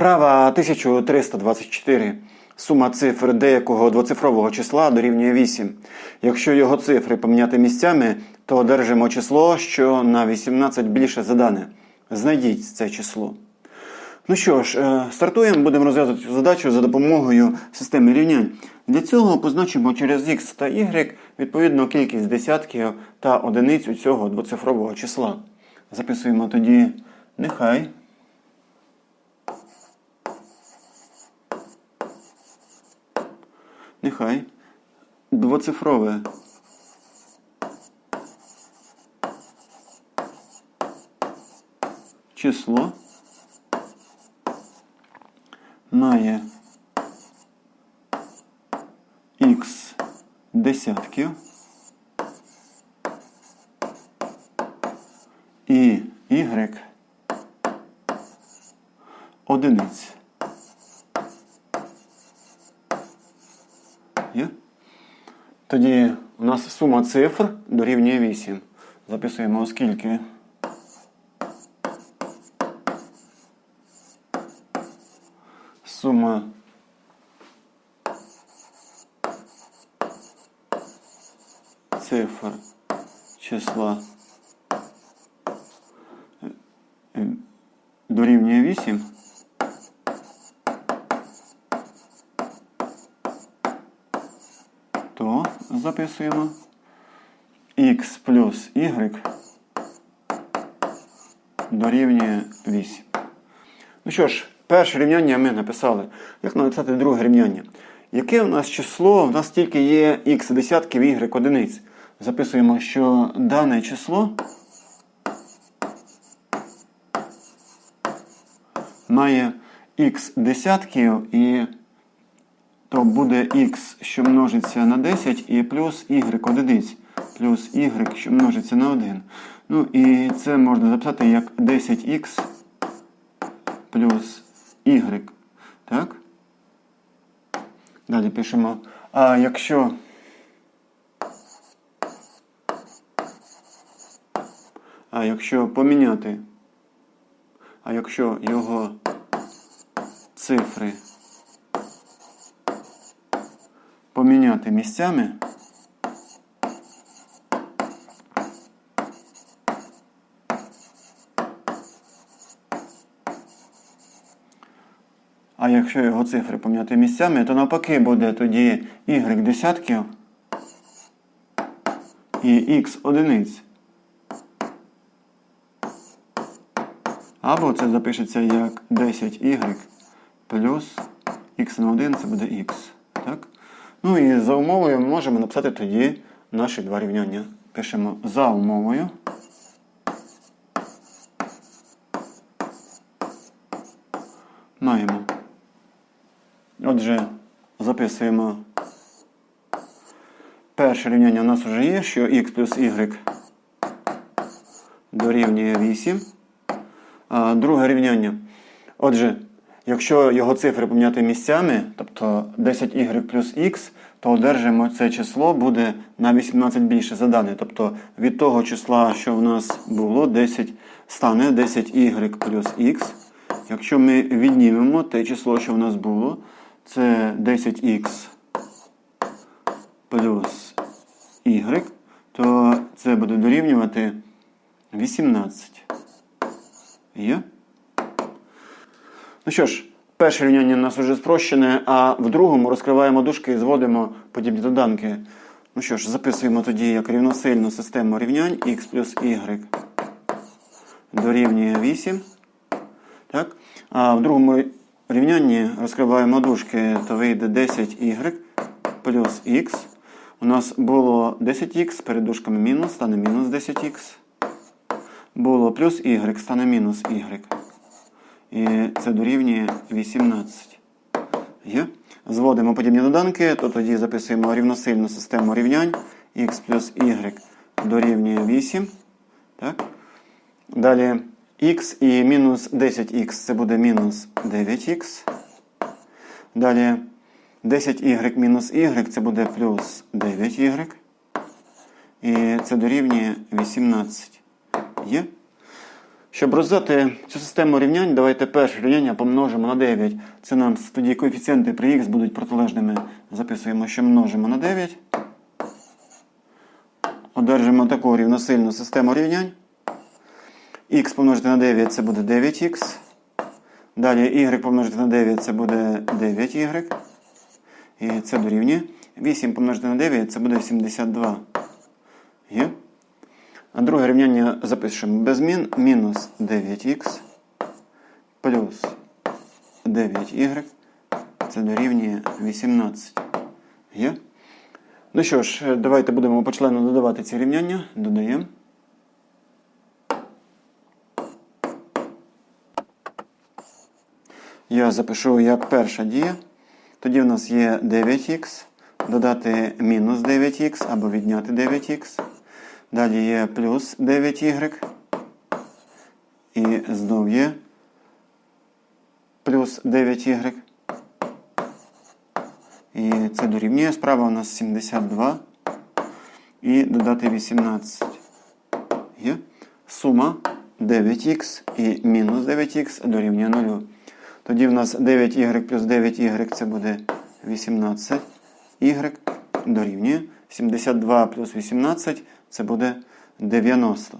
Вправа 1324. Сума цифр деякого двоцифрового числа дорівнює 8. Якщо його цифри поміняти місцями, то одержимо число, що на 18 більше за дане. Знайдіть це число. Ну що ж, е, стартуємо, будемо розв'язувати цю задачу за допомогою системи рівнянь. Для цього позначимо через x та y відповідно кількість десятків та одиниць у цього двоцифрового числа. Записуємо тоді нехай. Нехай двоцифрове. Число. Має х десятків. І y одиниць. Є? Тоді у нас сума цифр дорівнює 8. Записуємо оскільки. Сума цифр числа дорівнює 8. То записуємо x плюс y дорівнює 8. Ну що ж, перше рівняння ми написали. Як написати друге рівняння? Яке у нас число? У нас тільки є х десятків y одиниць. Записуємо, що дане число має х десятків і то буде х, що множиться на 10, і плюс y одиниць, плюс y, що множиться на 1. Ну і це можна записати як 10х плюс y. Так? Далі пишемо. А якщо А якщо поміняти, а якщо його цифри поміняти місцями, а якщо його цифри поміняти місцями, то навпаки буде тоді y десятків і x одиниць. Або це запишеться як 10y плюс x на 1 це буде x. Так? Ну і за умовою ми можемо написати тоді наші два рівняння. Пишемо за умовою. Маємо. Отже, записуємо. Перше рівняння у нас вже є, що x плюс y дорівнює 8. А, Друге рівняння. Отже, якщо його цифри поміняти місцями, тобто 10y плюс x, то одержимо це число буде на 18 більше за дане. Тобто від того числа, що в нас було, 10 стане 10y плюс x. Якщо ми віднімемо те число, що в нас було, це 10х плюс y, то це буде дорівнювати 18. Є? Ну що ж, перше рівняння у нас вже спрощене, а в другому розкриваємо дужки і зводимо подібні доданки. Ну що ж, записуємо тоді як рівносильну систему рівнянь x плюс y дорівнює 8. Так? А в другому рівнянні розкриваємо дужки, то вийде 10y плюс x. У нас було 10х, перед дужками мінус, стане мінус 10х. Було плюс y, стане мінус y. І це дорівнює 18. Є? Зводимо подібні доданки, то тоді записуємо рівносильну систему рівнянь. x плюс y дорівнює 8. Так? Далі x і мінус 10х це буде мінус 9х. Далі 10y мінус y це буде плюс 9y. І це дорівнює 18. Є? Щоб розв'язати цю систему рівнянь, давайте перше рівняння помножимо на 9. Це нам тоді коефіцієнти при х будуть протилежними. Записуємо, що множимо на 9. Одержимо таку рівносильну систему рівнянь. х помножити на 9 це буде 9х. Далі y помножити на 9 це буде 9y. І це дорівнює. 8 помножити на 9 це буде 72. Є? А друге рівняння запишемо без змін. Мінус 9х плюс 9y. Це дорівнює 18. Є? Ну що ж, давайте будемо почленно додавати ці рівняння. Додаємо. Я запишу як перша дія. Тоді в нас є 9х, додати мінус 9х або відняти 9х. Далі є плюс 9y. І знов є плюс 9y. І це дорівнює. Справа у нас 72. І додати 18. Є. Сума 9х і мінус 9х дорівнює 0. Тоді в нас 9y плюс 9y це буде 18. Y дорівнює 72 плюс 18 це буде 90.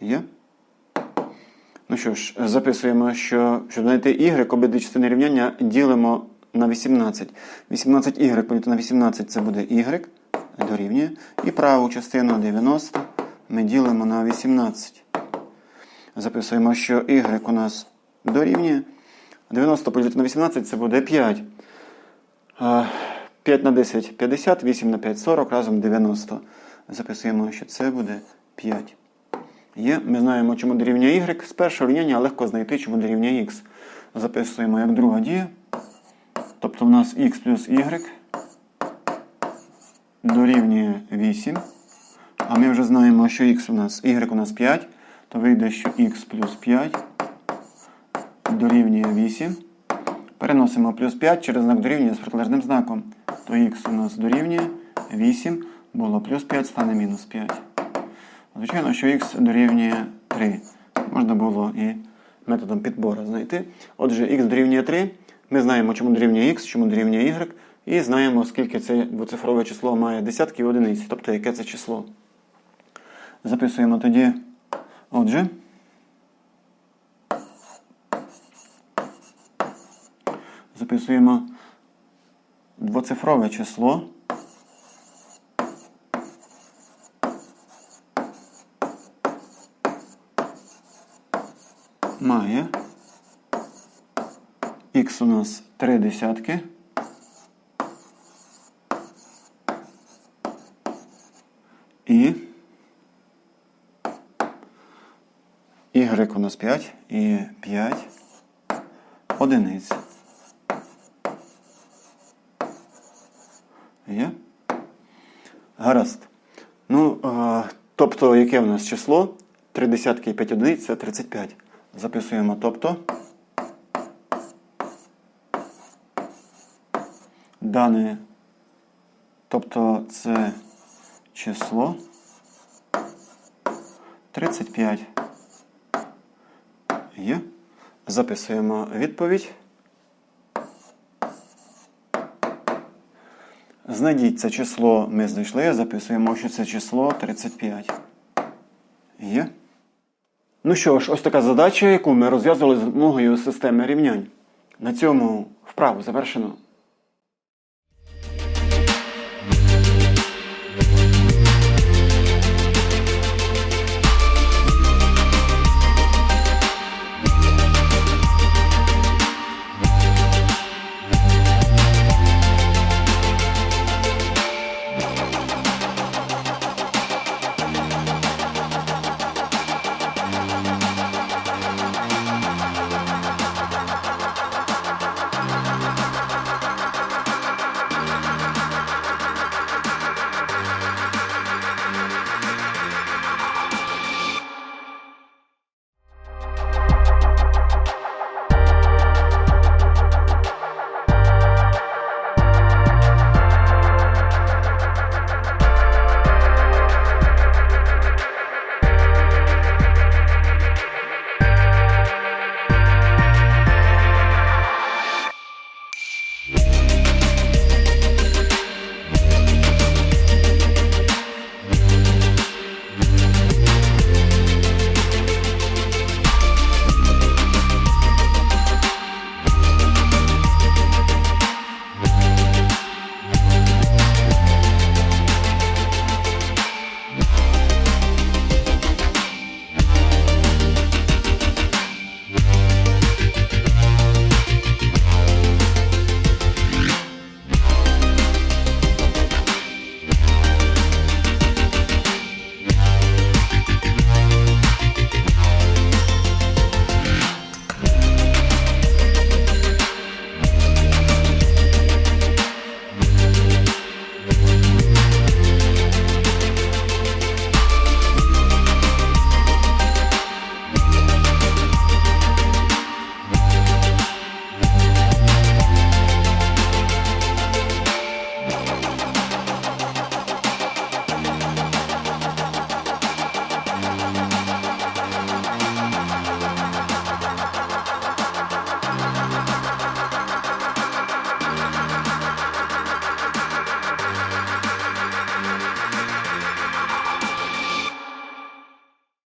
Є? Ну що ж, записуємо, що щоб знайти y, обидві частини рівняння ділимо на 18. 18y поділити на 18 це буде y дорівнює. І праву частину 90 ми ділимо на 18. Записуємо, що y у нас дорівнює. 90 поділити на 18 це буде 5. 5 на 10 50, 8 на 5 40, разом 90. Записуємо, що це буде 5. Є. Ми знаємо, чому дорівнює y. З першого рівняння легко знайти, чому дорівнює x. Записуємо як друга дія. Тобто в нас x плюс y дорівнює 8. А ми вже знаємо, що x у нас, y у нас 5, то вийде, що x плюс 5 дорівнює 8. Переносимо плюс 5 через знак дорівнює з протилежним знаком. То х у нас дорівнює 8, було плюс 5, стане мінус 5. Звичайно, що х дорівнює 3. Можна було і методом підбору знайти. Отже, х дорівнює 3. Ми знаємо, чому дорівнює х, чому дорівнює y, і знаємо, скільки це двоцифрове число має десятків одиниць, тобто яке це число. Записуємо тоді. Отже. Записуємо двоцифрове число. Має х у нас 3 десятки. І y у нас 5 і 5 одиниць. Є? Гаразд. Ну, тобто, яке в нас число? 3 десятки і 5 одиниць це 35. Записуємо тобто. Дане, тобто це число 35. Є. Записуємо відповідь. Знайдіть це число, ми знайшли, записуємо, що це число 35. Є. Ну що ж, ось така задача, яку ми розв'язували з допомогою системи рівнянь. На цьому вправу завершено.